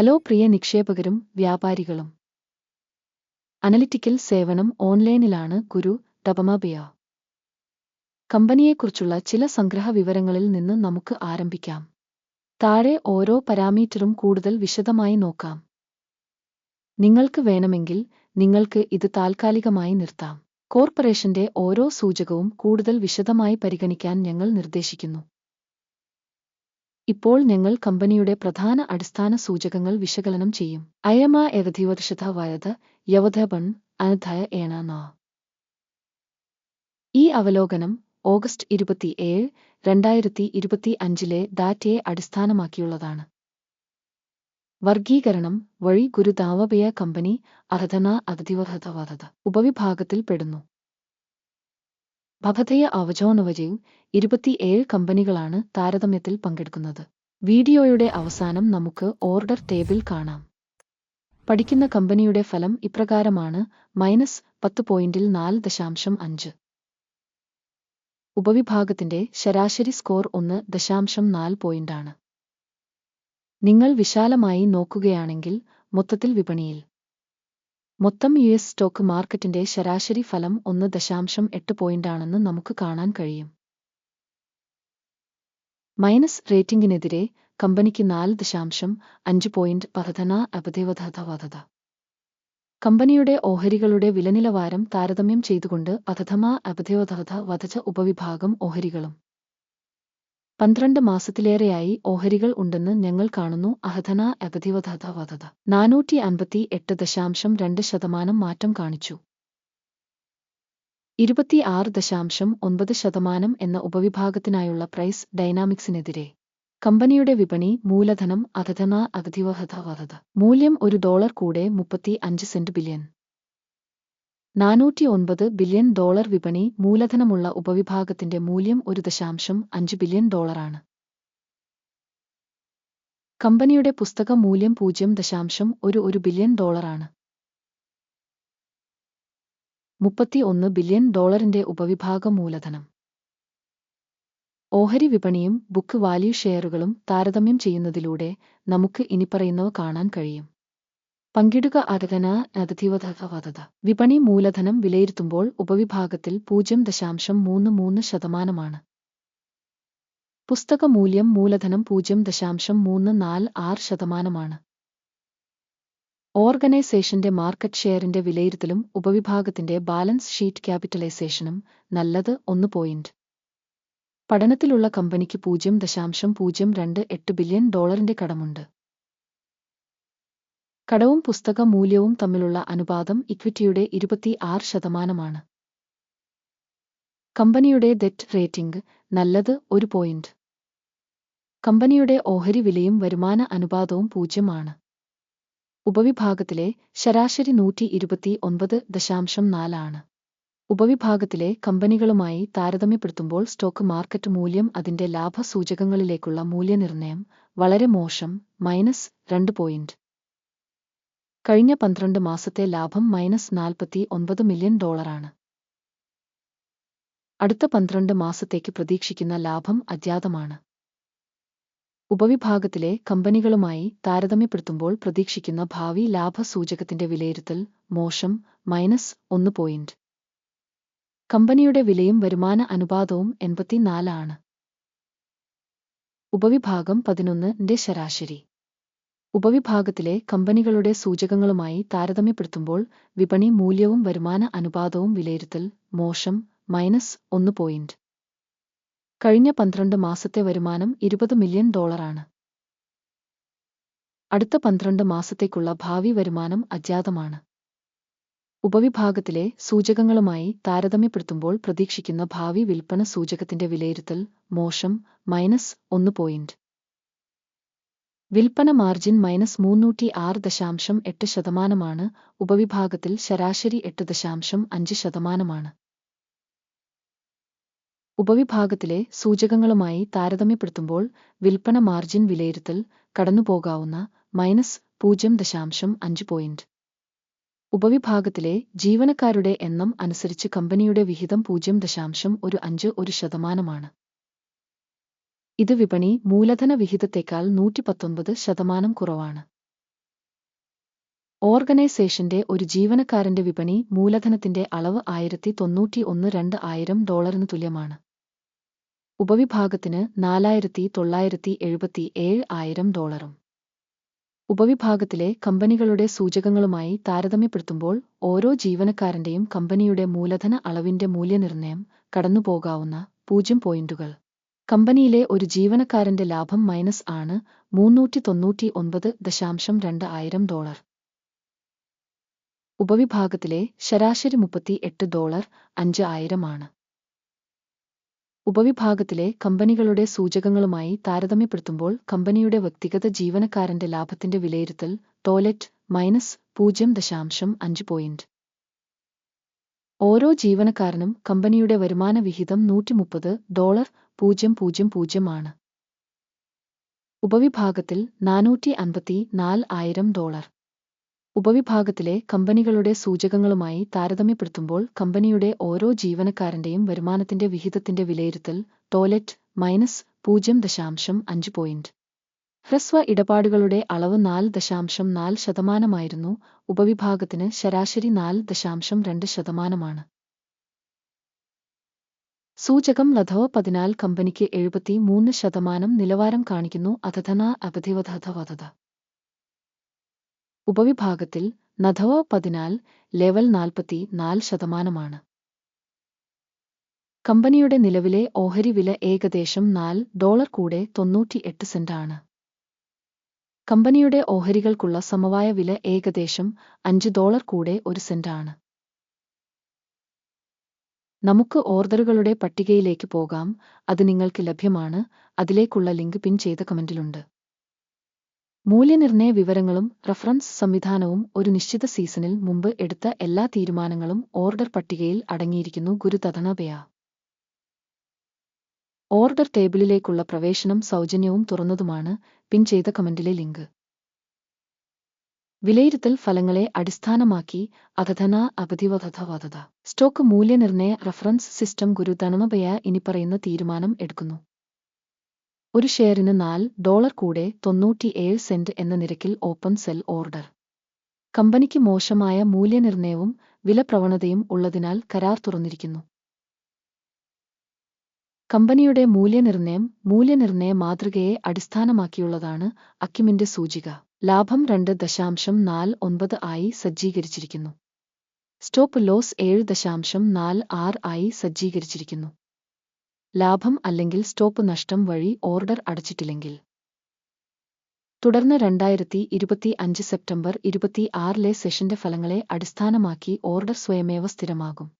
Hello പ്രിയ നിക്ഷേപകരും വ്യാപാരികളും. Analytical സേവനം ഓൺലൈനിലാണ് ഗുരു ഡബമബിയ കമ്പനിയെക്കുറിച്ചുള്ള ചില സംഗ്രഹ വിവരങ്ങളിൽ നിന്ന് നമുക്ക് ആരംഭിക്കാം. താഴെ ഓരോ പാരാമീറ്ററും കൂടുതൽ വിശദമായി നോക്കാം. നിങ്ങൾക്ക് വേണമെങ്കിൽ നിങ്ങൾക്ക് ഇത് താൽക്കാലികമായി നിർത്താം. കോർപ്പറേഷന്റെ ഓരോ സൂചകവും കൂടുതൽ വിശദമായി പരിഗണിക്കാൻ ഞങ്ങൾ നിർദ്ദേശിക്കുന്നു. ഇപ്പോൾ ഞങ്ങൾ കമ്പനിയുടെ പ്രധാന അടിസ്ഥാന സൂചകങ്ങൾ വിശകലനം ചെയ്യും. അയമ എവധിവർഷത വയത് യവധബൺ അനധയ ഏണ ഈ അവലോകനം ഓഗസ്റ്റ് ഇരുപത്തിയേഴ് രണ്ടായിരത്തി ഇരുപത്തി അഞ്ചിലെ ഡാറ്റയെ അടിസ്ഥാനമാക്കിയുള്ളതാണ്. വർഗീകരണം വഴി ഗുരുദാവബയ കമ്പനി അർഹതന അതിഥിവർഹതവധത ഉപവിഭാഗത്തിൽ പെടുന്നു. ഭവതയ അവജോനവജയും ഇരുപത്തിയേഴ് കമ്പനികളാണ് താരതമ്യത്തിൽ പങ്കെടുക്കുന്നത്. വീഡിയോയുടെ അവസാനം നമുക്ക് ഓർഡർ ടേബിൾ കാണാം. പഠിക്കുന്ന കമ്പനിയുടെ ഫലം ഇപ്രകാരമാണ് മൈനസ് പത്ത് പോയിന്റിൽ നാല് ദശാംശം അഞ്ച്. ഉപവിഭാഗത്തിന്റെ ശരാശരി സ്കോർ ഒന്ന് ദശാംശം നാല് പോയിന്റാണ്. നിങ്ങൾ വിശാലമായി നോക്കുകയാണെങ്കിൽ മൊത്തത്തിൽ വിപണിയിൽ മൊത്തം യു എസ് സ്റ്റോക്ക് മാർക്കറ്റിന്റെ ശരാശരി ഫലം ഒന്ന് ദശാംശം എട്ട് പോയിന്റാണെന്ന് നമുക്ക് കാണാൻ കഴിയും. മൈനസ് റേറ്റിംഗിനെതിരെ കമ്പനിക്ക് നാല് ദശാംശം അഞ്ച് പോയിന്റ് വർധന അപദേവധവധത കമ്പനിയുടെ ഓഹരികളുടെ വിലനിലവാരം താരതമ്യം ചെയ്തുകൊണ്ട് അധഥമാ അപദേവധത വധജ ഉപവിഭാഗം ഓഹരികളും. പന്ത്രണ്ട് മാസത്തിലേറെയായി ഓഹരികൾ ഉണ്ടെന്ന് ഞങ്ങൾ കാണുന്നു. അഹധന അപതിവധത വധത നാനൂറ്റി അൻപത്തി എട്ട് ദശാംശം രണ്ട് ശതമാനം മാറ്റം കാണിച്ചു. ഇരുപത്തിയാറ് ദശാംശം ഒൻപത് ശതമാനം എന്ന ഉപവിഭാഗത്തിനായുള്ള പ്രൈസ് ഡൈനാമിക്സിനെതിരെ. കമ്പനിയുടെ വിപണി മൂലധനം അധധന അപതിവഹത മൂല്യം ഒരു ഡോളർ കൂടെ മുപ്പത്തി അഞ്ച് സെന്റ് ബില്യൺ. നാനൂറ്റി ഒൻപത് ബില്യൺ ഡോളർ വിപണി മൂലധനമുള്ള ഉപവിഭാഗത്തിന്റെ മൂല്യം ഒരു ദശാംശം അഞ്ച് ബില്യൺ ഡോളറാണ്. കമ്പനിയുടെ പുസ്തക മൂല്യം പൂജ്യം ദശാംശം ഒരു ഒരു ബില്യൺ ഡോളറാണ്. മുപ്പത്തി ഒന്ന് ബില്യൺ ഡോളറിന്റെ ഉപവിഭാഗ മൂലധനം. ഓഹരി വിപണിയും ബുക്ക് വാല്യൂ ഷെയറുകളും താരതമ്യം ചെയ്യുന്നതിലൂടെ നമുക്ക് ഇനിപ്പറയുന്നവ കാണാൻ കഴിയും. പങ്കിടുക അരകന അതിഥിവധവധത വിപണി മൂലധനം വിലയിരുത്തുമ്പോൾ ഉപവിഭാഗത്തിൽ പൂജ്യം ദശാംശം മൂന്ന് മൂന്ന് ശതമാനമാണ്. പുസ്തക മൂല്യം മൂലധനം പൂജ്യം ദശാംശം മൂന്ന് നാല് ആറ് ശതമാനമാണ്. ഓർഗനൈസേഷന്റെ മാർക്കറ്റ് ഷെയറിന്റെ വിലയിരുത്തലും ഉപവിഭാഗത്തിന്റെ ബാലൻസ് ഷീറ്റ് ക്യാപിറ്റലൈസേഷനും നല്ലത് ഒന്ന് പോയിന്റ്. പഠനത്തിലുള്ള കമ്പനിക്ക് പൂജ്യം ദശാംശം പൂജ്യം രണ്ട് എട്ട് ബില്യൺ ഡോളറിന്റെ കടമുണ്ട്. കടവും പുസ്തക മൂല്യവും തമ്മിലുള്ള അനുപാതം ഇക്വിറ്റിയുടെ ഇരുപത്തി ആറ് ശതമാനമാണ്. കമ്പനിയുടെ ഡെറ്റ് റേറ്റിംഗ് നല്ലത് ഒരു പോയിന്റ്. കമ്പനിയുടെ ഓഹരി വിലയും വരുമാന അനുപാതവും പൂജ്യമാണ്. ഉപവിഭാഗത്തിലെ ശരാശരി നൂറ്റി ഇരുപത്തി ഒൻപത് ദശാംശം നാലാണ്. ഉപവിഭാഗത്തിലെ കമ്പനികളുമായി താരതമ്യപ്പെടുത്തുമ്പോൾ സ്റ്റോക്ക് മാർക്കറ്റ് മൂല്യം അതിന്റെ ലാഭസൂചകങ്ങളിലേക്കുള്ള മൂല്യനിർണയം വളരെ മോശം മൈനസ് രണ്ട് പോയിന്റ്. കഴിഞ്ഞ പന്ത്രണ്ട് മാസത്തെ ലാഭം മൈനസ് നാൽപ്പത്തി ഒൻപത് മില്യൺ ഡോളറാണ്. അടുത്ത പന്ത്രണ്ട് മാസത്തേക്ക് പ്രതീക്ഷിക്കുന്ന ലാഭം അജ്ഞാതമാണ്. ഉപവിഭാഗത്തിലെ കമ്പനികളുമായി താരതമ്യപ്പെടുത്തുമ്പോൾ പ്രതീക്ഷിക്കുന്ന ഭാവി ലാഭ സൂചകത്തിന്റെ വിലയിരുത്തൽ മോശം മൈനസ് ഒന്ന് പോയിന്റ്. കമ്പനിയുടെ വിലയും വരുമാന അനുപാതവും എൺപത്തിനാലാണ് ഉപവിഭാഗം പതിനൊന്നിന്റെ ശരാശരി. ഉപവിഭാഗത്തിലെ കമ്പനികളുടെ സൂചകങ്ങളുമായി താരതമ്യപ്പെടുത്തുമ്പോൾ വിപണി മൂല്യവും വരുമാന അനുപാതവും വിലയിരുത്തൽ മോശം മൈനസ് ഒന്ന് പോയിന്റ്. കഴിഞ്ഞ പന്ത്രണ്ട് മാസത്തെ വരുമാനം ഇരുപത് മില്യൺ ഡോളറാണ്. അടുത്ത പന്ത്രണ്ട് മാസത്തേക്കുള്ള ഭാവി വരുമാനം അജ്ഞാതമാണ്. ഉപവിഭാഗത്തിലെ സൂചകങ്ങളുമായി താരതമ്യപ്പെടുത്തുമ്പോൾ പ്രതീക്ഷിക്കുന്ന ഭാവി വിൽപ്പന സൂചകത്തിന്റെ വിലയിരുത്തൽ മോശം മൈനസ് ഒന്ന് പോയിന്റ്. വിൽപ്പന മാർജിൻ മൈനസ് മുന്നൂറ്റി ആറ് ദശാംശം എട്ട് ശതമാനമാണ് ഉപവിഭാഗത്തിൽ ശരാശരി എട്ട് ദശാംശം അഞ്ച് ശതമാനമാണ്. ഉപവിഭാഗത്തിലെ സൂചകങ്ങളുമായി താരതമ്യപ്പെടുത്തുമ്പോൾ വിൽപ്പന മാർജിൻ വിലയിരുത്തൽ കടന്നുപോകാവുന്ന മൈനസ് പൂജ്യം ദശാംശം അഞ്ച് പോയിന്റ്. ഉപവിഭാഗത്തിലെ ജീവനക്കാരുടെ എണ്ണം അനുസരിച്ച് കമ്പനിയുടെ വിഹിതം പൂജ്യം ദശാംശം ഒരു അഞ്ച് ഒരു ശതമാനമാണ്. ഇത് വിപണി മൂലധന വിഹിതത്തേക്കാൾ നൂറ്റി പത്തൊൻപത് ശതമാനം കുറവാണ്. ഓർഗനൈസേഷന്റെ ഒരു ജീവനക്കാരന്റെ വിപണി മൂലധനത്തിന്റെ അളവ് ആയിരത്തി തൊണ്ണൂറ്റി ഒന്ന് രണ്ട് ആയിരം ഡോളറിന് തുല്യമാണ്. ഉപവിഭാഗത്തിന് നാലായിരത്തി തൊള്ളായിരത്തി എഴുപത്തി ഏഴ് ആയിരം ഡോളറും. ഉപവിഭാഗത്തിലെ കമ്പനികളുടെ സൂചകങ്ങളുമായി താരതമ്യപ്പെടുത്തുമ്പോൾ ഓരോ ജീവനക്കാരന്റെയും കമ്പനിയുടെ മൂലധന അളവിന്റെ മൂല്യനിർണയം കടന്നുപോകാവുന്ന പൂജ്യം പോയിന്റുകൾ. കമ്പനിയിലെ ഒരു ജീവനക്കാരന്റെ ലാഭം മൈനസ് ആണ് മുന്നൂറ്റി തൊണ്ണൂറ്റി ഒൻപത് ദശാംശം രണ്ട് ആയിരം ഡോളർ. ഉപവിഭാഗത്തിലെ ശരാശരി മുപ്പത്തി എട്ട് ഡോളർ അഞ്ച് ആയിരമാണ് ഉപവിഭാഗത്തിലെ കമ്പനികളുടെ സൂചകങ്ങളുമായി താരതമ്യപ്പെടുത്തുമ്പോൾ കമ്പനിയുടെ വ്യക്തിഗത ജീവനക്കാരന്റെ ലാഭത്തിന്റെ വിലയിരുത്തൽ ടോയ്ലറ്റ് മൈനസ് പൂജ്യം ദശാംശം അഞ്ച് പോയിന്റ്. ഓരോ ജീവനക്കാരനും കമ്പനിയുടെ വരുമാന വിഹിതം നൂറ്റി മുപ്പത് ഡോളർ പൂജ്യം പൂജ്യം പൂജ്യം ആണ് ഉപവിഭാഗത്തിൽ നാനൂറ്റി അൻപത്തി നാല് ആയിരം ഡോളർ. ഉപവിഭാഗത്തിലെ കമ്പനികളുടെ സൂചകങ്ങളുമായി താരതമ്യപ്പെടുത്തുമ്പോൾ കമ്പനിയുടെ ഓരോ ജീവനക്കാരന്റെയും വരുമാനത്തിന്റെ വിഹിതത്തിന്റെ വിലയിരുത്തൽ ടോയ്ലറ്റ് മൈനസ് പൂജ്യം ദശാംശം അഞ്ച് പോയിന്റ്. ഹ്രസ്വ ഇടപാടുകളുടെ അളവ് നാല് ദശാംശം നാല് ശതമാനമായിരുന്നു. ഉപവിഭാഗത്തിന് ശരാശരി നാല് ദശാംശം രണ്ട് ശതമാനമാണ്. സൂചകം ലധവ പതിനാൽ കമ്പനിക്ക് എഴുപത്തി മൂന്ന് ശതമാനം നിലവാരം കാണിക്കുന്നു. അധധന അവധിവധവധത ഉപവിഭാഗത്തിൽ നധവ പതിനാൽ ലെവൽ നാൽപ്പത്തി നാല് ശതമാനമാണ്. കമ്പനിയുടെ നിലവിലെ ഓഹരി വില ഏകദേശം നാല് ഡോളർ കൂടെ തൊണ്ണൂറ്റിയെട്ട് സെന്റാണ് കമ്പനിയുടെ ഓഹരികൾക്കുള്ള സമവായ വില ഏകദേശം അഞ്ച് ഡോളർ കൂടെ ഒരു സെന്റാണ് നമുക്ക് ഓർഡറുകളുടെ പട്ടികയിലേക്ക് പോകാം. അത് നിങ്ങൾക്ക് ലഭ്യമാണ്. അതിലേക്കുള്ള ലിങ്ക് പിൻ ചെയ്ത കമന്റിലുണ്ട്. മൂല്യനിർണയ വിവരങ്ങളും റഫറൻസ് സംവിധാനവും ഒരു നിശ്ചിത സീസണിൽ മുമ്പ് എടുത്ത എല്ലാ തീരുമാനങ്ങളും ഓർഡർ പട്ടികയിൽ അടങ്ങിയിരിക്കുന്നു. ഗുരുതഥനപയ ഓർഡർ ടേബിളിലേക്കുള്ള പ്രവേശനം സൗജന്യവും തുറന്നതുമാണ്. പിൻ ചെയ്ത കമന്റിലെ ലിങ്ക്. വിലയിരുത്തൽ ഫലങ്ങളെ അടിസ്ഥാനമാക്കി അധധന അപധിവധവധത സ്റ്റോക്ക് മൂല്യനിർണയ റഫറൻസ് സിസ്റ്റം ഗുരു ഗുരുതണമപയ ഇനിപ്പറയുന്ന തീരുമാനം എടുക്കുന്നു. ഒരു ഷെയറിന് നാല് ഡോളർ കൂടെ തൊണ്ണൂറ്റിയേഴ് സെന്റ് എന്ന നിരക്കിൽ ഓപ്പൺ സെൽ ഓർഡർ. കമ്പനിക്ക് മോശമായ മൂല്യനിർണയവും വിലപ്രവണതയും ഉള്ളതിനാൽ കരാർ തുറന്നിരിക്കുന്നു. കമ്പനിയുടെ മൂല്യനിർണയം മൂല്യനിർണയ മാതൃകയെ അടിസ്ഥാനമാക്കിയുള്ളതാണ് അക്കിമിന്റെ സൂചിക. ലാഭം രണ്ട് ദശാംശം നാല് ഒൻപത് ആയി സജ്ജീകരിച്ചിരിക്കുന്നു. സ്റ്റോപ്പ് ലോസ് ഏഴ് ദശാംശം നാല് ആറ് ആയി സജ്ജീകരിച്ചിരിക്കുന്നു. ലാഭം അല്ലെങ്കിൽ സ്റ്റോപ്പ് നഷ്ടം വഴി ഓർഡർ അടച്ചിട്ടില്ലെങ്കിൽ. തുടർന്ന് രണ്ടായിരത്തി ഇരുപത്തി അഞ്ച് സെപ്റ്റംബർ ഇരുപത്തി ആറിലെ സെഷന്റെ ഫലങ്ങളെ അടിസ്ഥാനമാക്കി ഓർഡർ സ്വയമേവ സ്ഥിരമാകും.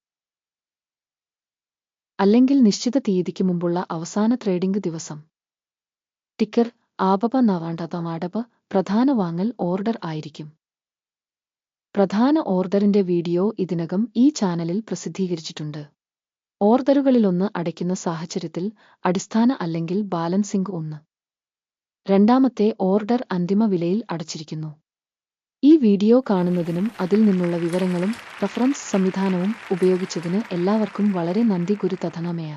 അല്ലെങ്കിൽ നിശ്ചിത തീയതിക്ക് മുമ്പുള്ള അവസാന ട്രേഡിംഗ് ദിവസം. ടിക്കർ ആപപ നവാണ്ടതമാടപ പ്രധാന വാങ്ങൽ ഓർഡർ ആയിരിക്കും. പ്രധാന ഓർഡറിന്റെ വീഡിയോ ഇതിനകം ഈ ചാനലിൽ പ്രസിദ്ധീകരിച്ചിട്ടുണ്ട്. ഓർഡറുകളിലൊന്ന് അടയ്ക്കുന്ന സാഹചര്യത്തിൽ അടിസ്ഥാന അല്ലെങ്കിൽ ബാലൻസിംഗ് ഒന്ന്. രണ്ടാമത്തെ ഓർഡർ അന്തിമ വിലയിൽ അടച്ചിരിക്കുന്നു. ഈ വീഡിയോ കാണുന്നതിനും അതിൽ നിന്നുള്ള വിവരങ്ങളും റഫറൻസ് സംവിധാനവും ഉപയോഗിച്ചതിന് എല്ലാവർക്കും വളരെ നന്ദി ഗുരുതഥനമയ.